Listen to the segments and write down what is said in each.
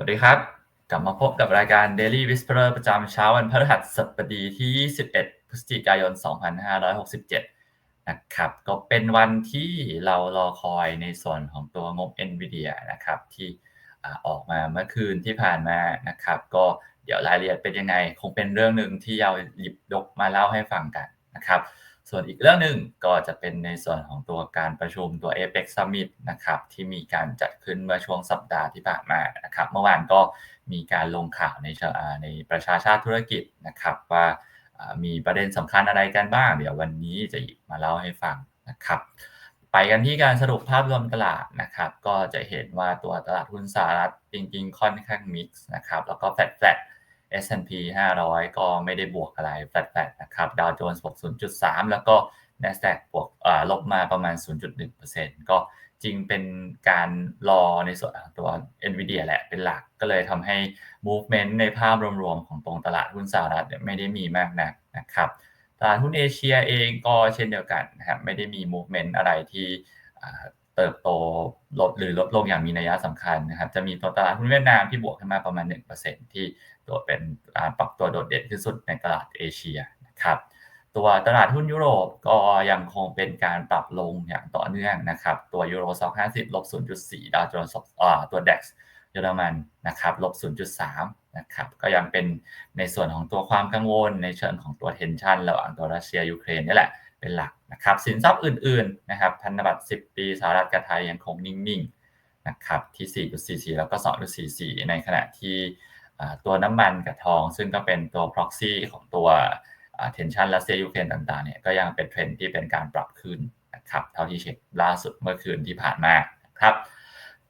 สวัสดีครับ กลับมาพบกับรายการ Daily Whisperer ประจำเช้าวันพฤหัสบดีที่21พฤศจิกายน 2567 นะครับ ก็เป็นวันที่เรารอคอยในส่วนของตัวงบ NVIDIA นะครับ ที่ออกมาเมื่อคืนที่ผ่านมานะครับ ก็เดี๋ยวรายละเอียดเป็นยังไง คงเป็นเรื่องหนึ่งที่เราหยิบยกมาเล่าให้ฟังกันนะครับ ส่วนอีกเรื่องหนึ่งก็จะเป็นในส่วนของตัวการประชุมตัว APEC Summit นะครับที่มีการจัดขึ้นเมื่อช่วงสัปดาห์ที่ผ่านมานะครับเมื่อวานก็มีการลงข่าวในในประชาชาติธุรกิจนะครับว่ามีประเด็นสำคัญอะไรกันบ้าง เดี๋ยววันนี้จะหยิบมาเล่าให้ฟังนะครับไปกันที่การสรุปภาพรวมตลาดนะครับก็จะเห็นว่าตัวตลาดหุ้นสหรัฐจริงๆ ค่อนข้างมิกซ์นะครับแล้วก็แฟลต S&P 500 ก็ไม่ได้บวกอะไรแฟลตๆนะครับดาวโจนส์บวก 0.3 แล้วก็ NASDAQ บวกลบมาประมาณ 0.1%ก็จริงเป็นการรอในส่วนตัว NVIDIA แหละเป็นหลักก็เลยทำให้ movement ในภาพรวมๆ ของตรงตลาดหุ้นสหรัฐไม่ได้มีมากนักนะครับตลาดหุ้นเอเชียเองก็เช่นเดียวกันนะครับไม่ได้มี movement อะไรที่เติบโตลดหรือลดลงอย่างมีนัยสำคัญนะครับจะมีตัวตลาดหุ้นเวียดนามที่บวกขึ้นมาประมาณ 1%ที่ ตัวเป็นปรับตัวโดดเด่นที่สุดในตลาดเอเชียนะครับตัวตลาดหุ้นยุโรปก็ยังคงเป็นการปรับลงอย่างต่อเนื่องนะครับ ตัวยูโรซ็อก50 ลบ 0.4 ดาวโจนส์ตัว DAX เยอรมันนะครับ ลบ 0.3 นะครับ ก็ยังเป็นในส่วนของตัวความกังวลในเชิงของตัวเทนชันระหว่างตัวรัสเซียยูเครนนี่แหละเป็นหลักนะครับ สินทรัพย์อื่นๆนะครับพันธบัตร 10 ปีสหรัฐกับไทยยังคงนิ่งๆนะครับที่ 4.44 แล้วก็ 2.44 ในขณะที่ ตัวน้ำมันกับทอง ซึ่งก็เป็นตัว proxy ของตัวเทนชันรัสเซียยูเครนต่างๆเนี่ยก็ยังเป็นเทรนที่เป็นการปรับขึ้นนะครับเท่าที่เช็คล่าสุดเมื่อคืนที่ผ่านมาครับ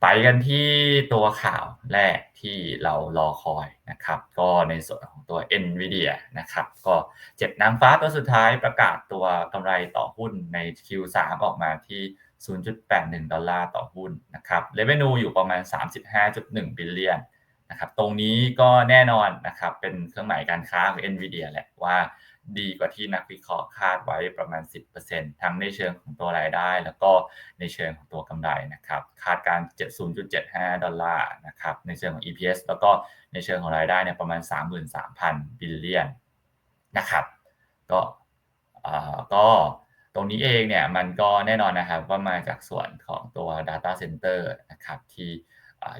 ไปกันที่ตัวข่าวแรกที่เรารอคอยนะครับ ก็ในส่วนของตัว NVIDIA นะครับ ก็เจ็ดนางฟ้าตัวสุดท้ายประกาศตัวกำไรต่อหุ้นใน Q3 ออกมาที่ 0.81 ดอลลาร์ต่อหุ้นนะครับเลเวนูอยู่ประมาณ 35.1 บิลเลียน นะครับตรงนี้ก็แน่นอนนะครับเป็นเครื่องหมายการค้าของ NVIDIA แหละว่าดีกว่าที่นักวิเคราะห์คาดไว้ประมาณ 10%ทั้งในเชิงของตัวรายได้ แล้วก็ในเชิงของตัวกำไรนะครับ คาดการ 70.75 ดอลลาร์นะครับ ในเชิงของ EPS แล้วก็ในเชิงของรายได้เนี่ยประมาณ 33,000 บิลเลียนนะครับ ก็ก็ตรงนี้เองเนี่ยมันก็แน่นอนนะครับว่ามาจากส่วนของตัว Data Center นะครับที่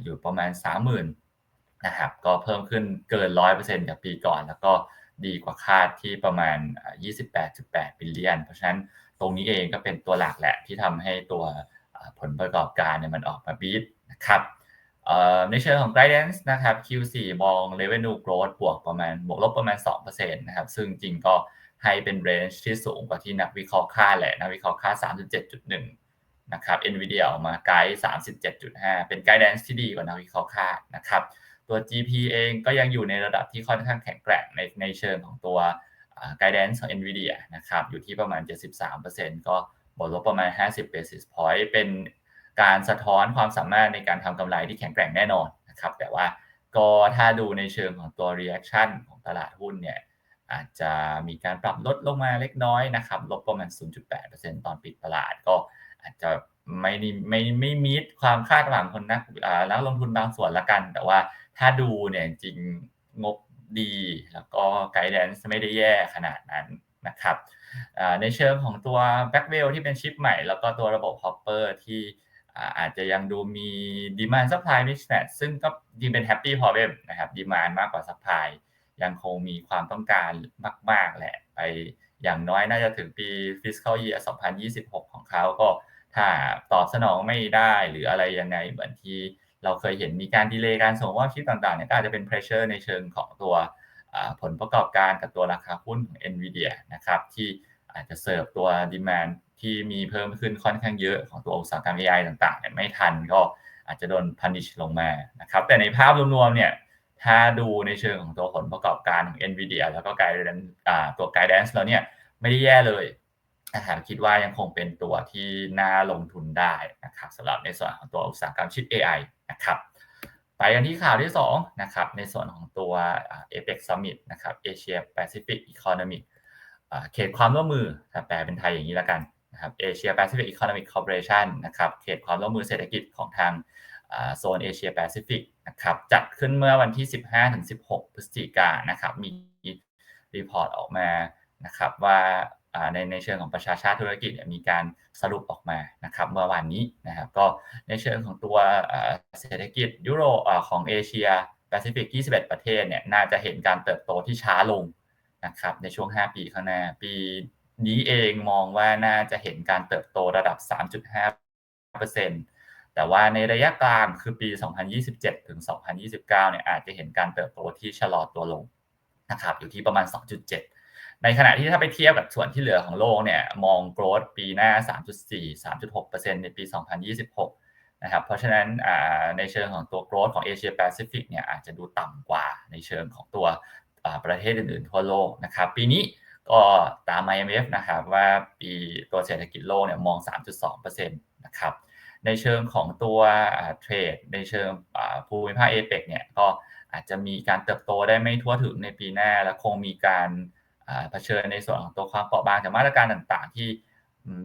อยู่ประมาณ 30,000 นะครับก็เพิ่มขึ้นเกิน 100%จากปีก่อน แล้วก็ดีกว่าคาดที่ประมาณ 28.8 บิลเลียน เพราะฉะนั้นตรงนี้เองก็เป็นตัวหลักแหละที่ทำให้ตัวผลประกอบการเนี่ยมันออกมาบีทนะครับในเชิงของ guidance นะครับ Q4 มอง revenue growth บวกประมาณบวกลบประมาณ 2%นะครับ ซึ่งจริงก็ให้เป็น range ที่สูงกว่าที่นักวิเคราะห์คาดแหละ นักวิเคราะห์คาด37.1 นะครับ NVIDIA ออกมาไกด์37.5 เป็น guidance ที่ดีกว่านักวิเคราะห์คาดนะครับ ตัว GP เองก็ยังอยู่ในระดับที่ค่อนข้างแข็งแกร่งในในเชิงของตัว guidance ของ NVIDIA นะครับ อยู่ที่ประมาณ 73%ก็บวกลบประมาณ 50 basis point เป็นการสะท้อนความสามารถในการทำกำไรที่แข็งแกร่งแน่นอนนะครับ แต่ว่าก็ถ้าดูในเชิงของตัว reaction ของตลาดหุ้นเนี่ยอาจจะมีการปรับลดลงมาเล็กน้อยนะครับ ลบประมาณ 0.8%ตอนปิดตลาดก็อาจจะ ไม่ไม่ไม่มิดความคาดหวังคนนักนักลงทุนบางส่วนละกัน แต่ว่าถ้าดูเนี่ยจริงงบดีแล้วก็ไกด์แดนซ์ไม่ได้แย่ขนาดนั้นนะครับในเชิงของตัวแบ็กเวลที่เป็นชิปใหม่ แล้วก็ตัวระบบฮอปเปอร์ที่อาจจะยังดูมีดีมานซัพพลายมิชแมทซึ่งก็จริงเป็นแฮปปี้พอเวมนะครับดีมานมากกว่าซัพพลายยังคงมีความต้องการมาก ๆ แหละ ไปอย่างน้อยน่าจะถึงปี fiscal year 2026 ของเขาก็ ถ้าตอบสนองไม่ได้หรืออะไรยังไงเหมือนที่เราเคยเห็นมีการดีเลย์การส่งมอบชิปต่างๆเนี่ยก็อาจจะเป็นเพรสเชอร์ในเชิงของตัวผลประกอบการกับตัวราคาหุ้นของ NVIDIA นะครับที่อาจจะเสิร์ฟตัวดีมานที่มีเพิ่มขึ้นค่อนข้างเยอะของตัวอุตสาหกรรม AI ต่างๆเนี่ยไม่ทันก็อาจจะโดนพันิชลงมานะครับแต่ในภาพรวมๆเนี่ยถ้าดูในเชิงของตัวผลประกอบการของ NVIDIA แล้วก็ไกด์ตัวไกด์แดนซ์แล้วเนี่ยไม่ได้แย่เลย นะครับคิดว่ายังคงเป็นตัวที่น่าลงทุนได้นะครับสำหรับในส่วนของตัวอุตสาหกรรมชิป AI นะครับไปกันที่ข่าวที่2นะครับในส่วนของตัว APEC Summit นะครับ Asia Pacific Economic เขตความร่วมมือแปลเป็นไทยอย่างนี้แล้วกันนะครับ Asia Pacific Economic Corporation นะครับเขตความร่วมมือเศรษฐกิจของทางโซนเอเชียแปซิฟิกนะครับจัดขึ้นเมื่อวันที่ 15-16 พฤศจิกายนนะครับมีรีพอร์ตออกมานะครับว่า ในในเชิงของประชาชาติธุรกิจมีการสรุปออกมานะครับเมื่อวานนี้นะครับก็ในเชิงของตัวเศรษฐกิจยุโรปของเอเชียแปซิฟิก 21 ประเทศเนี่ยน่าจะเห็นการเติบโตที่ช้าลงนะครับในช่วง 5 ปีข้างหน้า ปีนี้เองมองว่าน่าจะเห็นการเติบโตระดับ 3.5%แต่ว่าในระยะกลางคือปี 2027 ถึง 2029 เนี่ยอาจจะเห็นการเติบโตที่ชะลอตัวลงนะครับอยู่ที่ประมาณ 2.7 ในขณะที่ถ้าไปเทียบกับส่วนที่เหลือของโลกเนี่ยมองโกรดปีหน้า 3.4 3.6%ในปี 2026 นะครับ เพราะฉะนั้นในเชิงของตัวโกรดของเอเชียแปซิฟิกเนี่ยอาจจะดูต่ำกว่าในเชิงของตัวประเทศอื่นๆทั่วโลกนะครับปีนี้ก็ตาม IMF นะครับว่าปีตัวเศรษฐกิจโลกเนี่ยมอง 3.2%นะครับในเชิงของตัวเทรดในเชิงภูมิภาคเอเปกเนี่ยก็อาจจะมีการเติบโตได้ไม่ทั่วถึงในปีหน้าและคงมีการ เผชิญในส่วนของตัวความเปราะบางจากมาตรการต่างๆ ที่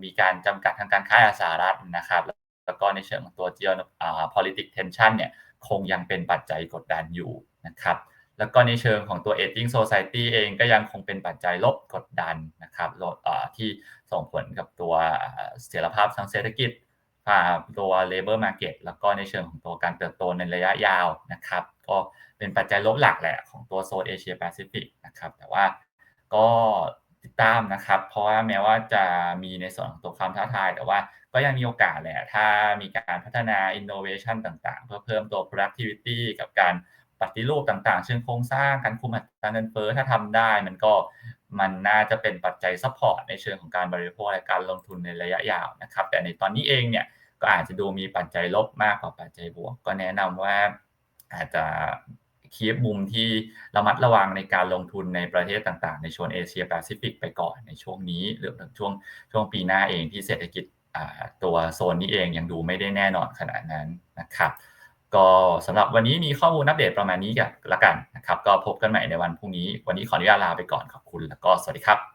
มีการจำกัดทางการค้าอาสหรัฐนะครับ แล้วก็ในเชิงของตัว geopolitics tension เนี่ยคงยังเป็นปัจจัยกดดันอยู่นะครับ แล้วก็ในเชิงของตัว aging society เองก็ยังคงเป็นปัจจัยลบกดดันนะครับที่ส่งผลกับตัวเสถียรภาพทางเศรษฐกิจตัว labor market แล้วก็ในเชิงของตัวการเติบโตในระยะยาวนะครับ ก็เป็นปัจจัยลบหลักแหละของตัวโซนเอเชียแปซิฟิกนะครับ แต่ว่า ก็ติดตามนะครับ เพราะว่าแม้ว่าจะมีในส่วนของตัวความท้าทาย แต่ว่าก็ยังมีโอกาสแหละ ถ้ามีการพัฒนา innovation ต่างๆ เพื่อเพิ่มตัว productivity กับการปฏิรูปต่างๆ เชิงโครงสร้างการคุมอัตราเงินเฟ้อถ้าทำได้ มันก็มันน่าจะเป็นปัจจัยซัพพอร์ตในเชิงของการบริโภคและการลงทุนในระยะยาวนะครับ แต่ในตอนนี้เองเนี่ยก็อาจจะดูมีปัจจัยลบมากกว่าปัจจัยบวก ก็แนะนำว่าอาจจะ คีบมุมที่ระมัดระวังในการลงทุนในประเทศต่างๆ ในโซนเอเชียแปซิฟิกไปก่อนในช่วงนี้หรือถึงช่วงช่วงปีหน้าเองที่เศรษฐกิจตัวโซนนี้เองยังดูไม่ได้แน่นอนขนาดนั้นนะครับ ก็สำหรับวันนี้มีข้อมูลอัปเดตประมาณนี้กันละกันนะครับ ก็พบกันใหม่ในวันพรุ่งนี้ วันนี้ขออนุญาตลาไปก่อนขอบคุณแล้วก็สวัสดีครับ